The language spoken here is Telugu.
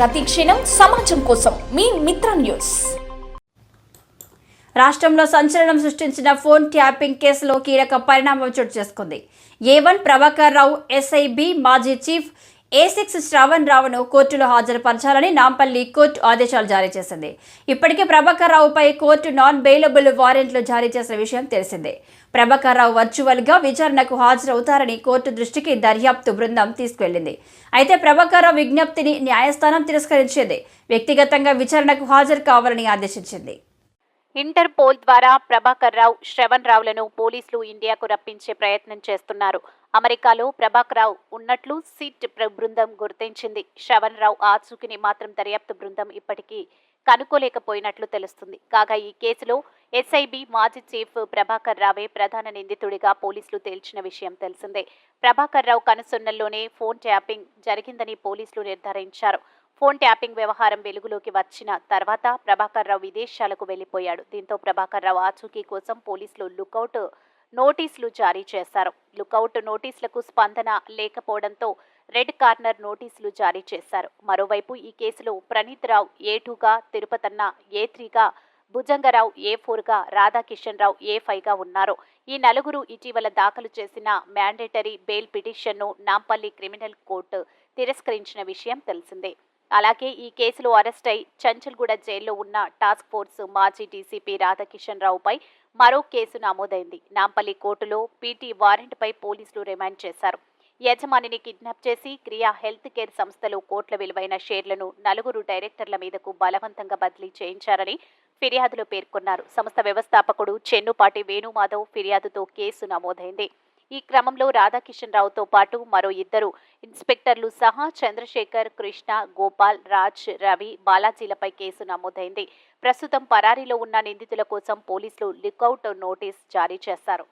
ప్రతి క్షణం సమాజం కోసం మీ మిత్ర న్యూస్. రాష్ట్రంలో సంచలనం సృష్టించిన ఫోన్ ట్యాపింగ్ కేసులో కీలక పరిణామం చోటు చేసుకుంది. A one Prabhakar Rao SIB మాజీ చీఫ్ ఏ సిక్స్ రావును కోర్టులో హాజరుపరచాలని నాంపల్లి కోర్టు ఆదేశాలు జారీ చేసింది. ఇప్పటికే ప్రభాకర్ రావుపై కోర్టు నాన్ బెయిలబుల్ వారెంట్లు జారీ చేసిన విషయం తెలిసిందే. ప్రభాకర్ రావు వర్చువల్గా విచారణకు హాజరవుతారని కోర్టు దృష్టికి దర్యాప్తు బృందం తీసుకెళ్ళింది అయితే ప్రభాకర్ రావు విజ్ఞప్తిని న్యాయస్థానం తిరస్కరించింది. వ్యక్తిగతంగా విచారణకు హాజరు కావాలని ఆదేశించింది. ఇంటర్పోల్ ద్వారా ప్రభాకర్ రావు శ్రవణ్ రావులను పోలీసులు ఇండియాకు రప్పించే ప్రయత్నం చేస్తున్నారు. అమెరికాలో ప్రభాకర్ రావు ఉన్నట్లు సిట్ బృందం గుర్తించింది. శ్రవణ్ రావు ఆచూకిని మాత్రం దర్యాప్తు బృందం ఇప్పటికీ కనుక్కోలేకపోయినట్లు తెలుస్తుంది. కాగా ఈ కేసులో ఎస్ఐబి మాజీ చీఫ్ ప్రభాకర్ రావే ప్రధాన నిందితుడిగా పోలీసులు తేల్చిన విషయం తెలిసిందే. ప్రభాకర్ రావు కనుసొన్నల్లోనే ఫోన్ ట్యాపింగ్ జరిగిందని పోలీసులు నిర్ధారించారు. ఫోన్ ట్యాపింగ్ వ్యవహారం వెలుగులోకి వచ్చిన తర్వాత ప్రభాకర్ రావు విదేశాలకు వెళ్ళిపోయాడు దీంతో ప్రభాకర్ రావు ఆచూకీ కోసం పోలీసులు లుకౌట్ నోటీసులు జారీ చేశారు. లుకౌట్ నోటీసులకు స్పందన లేకపోవడంతో రెడ్ కార్నర్ నోటీసులు జారీ చేశారు. మరోవైపు ఈ కేసులో ప్రణీత్ రావు ఏ టూగా తిరుపతన్న ఏ త్రీగా భుజంగరావు ఏ ఫోర్గా రాధాకిషన్ రావు ఏ ఫైవ్గా ఉన్నారు. ఈ నలుగురు ఇటీవల దాఖలు చేసిన మ్యాండేటరీ బెయిల్ పిటిషన్ను నాంపల్లి క్రిమినల్ కోర్టు తిరస్కరించిన విషయం తెలిసిందే. అలాగే ఈ కేసులో అరెస్ట్ అయి చంచల్గూడ జైల్లో ఉన్న టాస్క్ ఫోర్స్ మాజీ డీసీపీ రాధాకిషన్ రావుపై మరో కేసు నమోదైంది. నాంపల్లి కోర్టులో పీటీ వారెంట్పై పోలీసులు రిమాండ్ చేశారు. యజమానిని కిడ్నాప్ చేసి క్రియా హెల్త్ కేర్ సంస్థలో కోట్ల విలువైన షేర్లను నలుగురు డైరెక్టర్ల మీదకు బలవంతంగా బదిలీ చేయించారని ఫిర్యాదులో పేర్కొన్నారు. సంస్థ వ్యవస్థాపకుడు చెన్నుపాటి వేణుమాధవ్ ఫిర్యాదుతో కేసు నమోదైంది. ఈ క్రమంలో రాధాకిషన్ రావుతో పాటు మరో ఇద్దరు ఇన్స్పెక్టర్లు సహా చంద్రశేఖర్ కృష్ణ గోపాల్ రాజ్ రవి బాలాజీలపై కేసు నమోదైంది. ప్రస్తుతం పరారీలో ఉన్న నిందితుల కోసం పోలీసులు లుకౌట్ నోటీస్ జారీ చేశారు